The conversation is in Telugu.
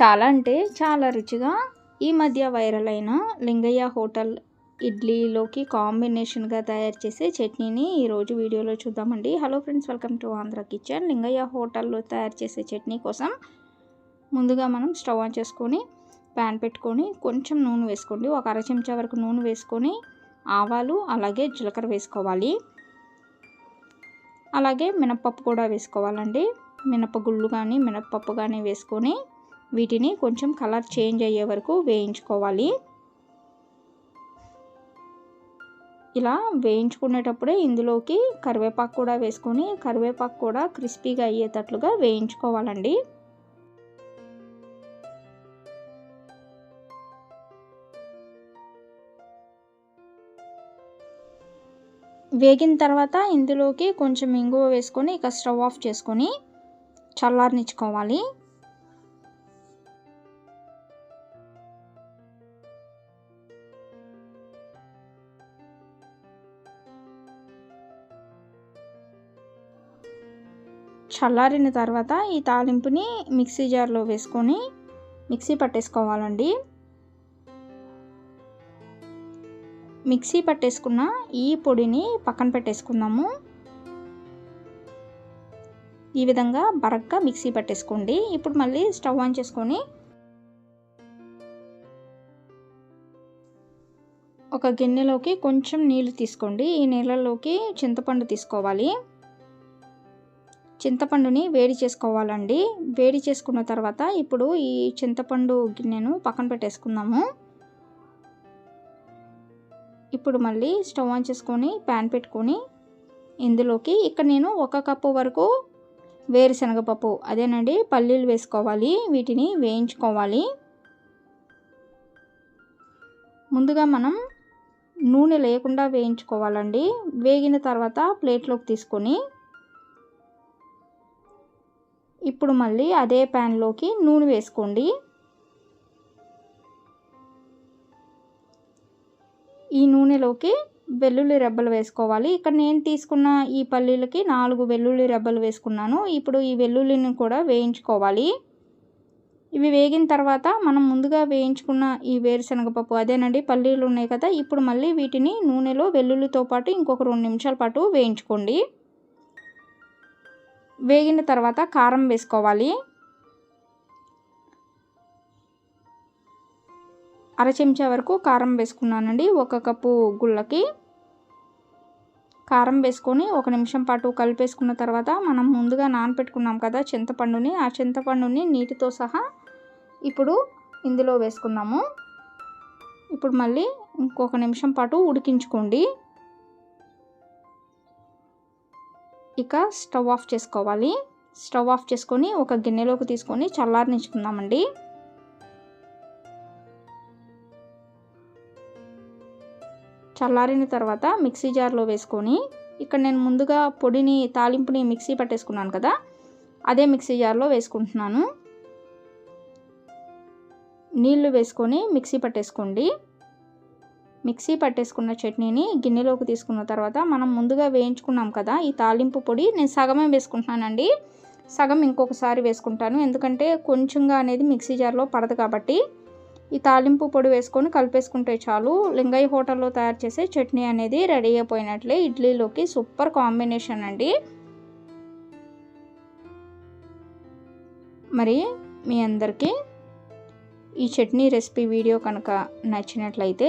చాలా అంటే చాలా రుచిగా ఈ మధ్య వైరల్ అయిన లింగయ్య హోటల్ ఇడ్లీలోకి కాంబినేషన్గా తయారు చేసే చట్నీని ఈరోజు వీడియోలో చూద్దామండి. Hello friends welcome to Andhra kitchen. Lingayya హోటల్లో తయారు చేసే చట్నీ కోసం ముందుగా మనం స్టవ్ ఆన్ చేసుకొని ప్యాన్ పెట్టుకొని కొంచెం నూనె వేసుకోండి. ఒక అర చెంచా వరకు నూనె వేసుకొని ఆవాలు అలాగే జీలకర్ర వేసుకోవాలి. అలాగే మినప్పప్పు కూడా వేసుకోవాలండి. మినపగుళ్ళు కానీ మినప్పప్పు కానీ వేసుకొని వీటిని కొంచెం కలర్ చేంజ్ అయ్యే వరకు వేయించుకోవాలి. ఇలా వేయించుకునేటప్పుడే ఇందులోకి కరివేపాకు కూడా వేసుకొని కరివేపాకు కూడా క్రిస్పీగా అయ్యేటట్లుగా వేయించుకోవాలండి. వేగిన తర్వాత ఇందులోకి కొంచెం ఇంగువ వేసుకొని ఇక స్టవ్ ఆఫ్ చేసుకొని చల్లారనిచ్చుకోవాలి. చల్లారిన తర్వాత ఈ తాలింపుని మిక్సీ జార్లో వేసుకొని మిక్సీ పట్టేసుకోవాలండి. మిక్సీ పట్టేసుకున్న ఈ పొడిని పక్కన పెట్టేసుకుందాము. ఈ విధంగా బరగ్గా మిక్సీ పట్టేసుకోండి. ఇప్పుడు మళ్ళీ స్టవ్ ఆన్ చేసుకొని ఒక గిన్నెలోకి కొంచెం నీళ్ళు తీసుకోండి. ఈ నీళ్ళలోకి చింతపండు తీసుకోవాలి. చింతపండుని వేడి చేసుకోవాలండి. వేడి చేసుకున్న తర్వాత ఇప్పుడు ఈ చింతపండు గిన్నెను పక్కన పెట్టేసుకుందాము. ఇప్పుడు మళ్ళీ స్టవ్ ఆన్ చేసుకొని ప్యాన్ పెట్టుకొని ఇందులోకి ఇక్కడ నేను ఒక కప్పు వరకు వేరుశనగపప్పు అదేనండి పల్లీలు వేసుకోవాలి వీటిని వేయించుకోవాలి. ముందుగా మనం నూనె లేకుండా వేయించుకోవాలండి. వేగిన తర్వాత ప్లేట్లోకి తీసుకొని ఇప్పుడు మళ్ళీ అదే ప్యాన్లోకి నూనె వేసుకోండి. ఈ నూనెలోకి వెల్లుల్లి రెబ్బలు వేసుకోవాలి. ఇక్కడ నేను తీసుకున్న ఈ పల్లీలకి నాలుగు వెల్లుల్లి రెబ్బలు వేసుకున్నాను. ఇప్పుడు ఈ వెల్లుల్లిని కూడా వేయించుకోవాలి. ఇవి వేగిన తర్వాత మనం ముందుగా వేయించుకున్న ఈ వేరుశనగపప్పు అదేనండి పల్లీలు ఉన్నాయి కదా ఇప్పుడు మళ్ళీ వీటిని నూనెలో వెల్లుల్లితో పాటు ఇంకొక రెండు నిమిషాల పాటు వేయించుకోండి. వేగిన తర్వాత కారం వేసుకోవాలి. అర చెంచా వరకు కారం వేసుకున్నానండి ఒక కప్పు గుళ్ళకి. కారం వేసుకొని ఒక నిమిషం పాటు కలిపేసుకున్న తర్వాత మనం ముందుగా నానపెట్టుకున్నాం కదా చింతపండుని ఆ చింతపండుని నీటితో సహా ఇప్పుడు ఇందులో వేసుకుందాము. ఇప్పుడు మళ్ళీ ఇంకొక నిమిషం పాటు ఉడికించుకోండి. ఇక స్టవ్ ఆఫ్ చేసుకోవాలి. స్టవ్ ఆఫ్ చేసుకొని ఒక గిన్నెలోకి తీసుకొని చల్లారనిచ్చుకుందామండి. చల్లారిన తర్వాత మిక్సీ జార్లో వేసుకొని ఇక్కడ నేను ముందుగా పొడిని తాలింపుని మిక్సీ పట్టేసుకున్నాను కదా అదే మిక్సీ జార్లో వేసుకుంటున్నాను. నీళ్ళు వేసుకొని మిక్సీ పట్టేసుకోండి. మిక్సీ పట్టేసుకున్న చట్నీని గిన్నెలోకి తీసుకున్న తర్వాత మనం ముందుగా వేయించుకున్నాం కదా ఈ తాలింపు పొడి నేను సగమే వేసుకుంటున్నానండి. సగం ఇంకొకసారి వేసుకుంటాను. ఎందుకంటే కొంచెంగా అనేది మిక్సీ జార్లో పడదు కాబట్టి ఈ తాలింపు పొడి వేసుకొని కలిపేసుకుంటే చాలు లింగయ్య హోటల్లో తయారు చేసే చట్నీ అనేది రెడీ అయిపోయినట్లే. ఇడ్లీలోకి సూపర్ కాంబినేషన్ అండి. మరి మీ అందరికీ ఈ చట్నీ రెసిపీ వీడియో కనుక నచ్చినట్లయితే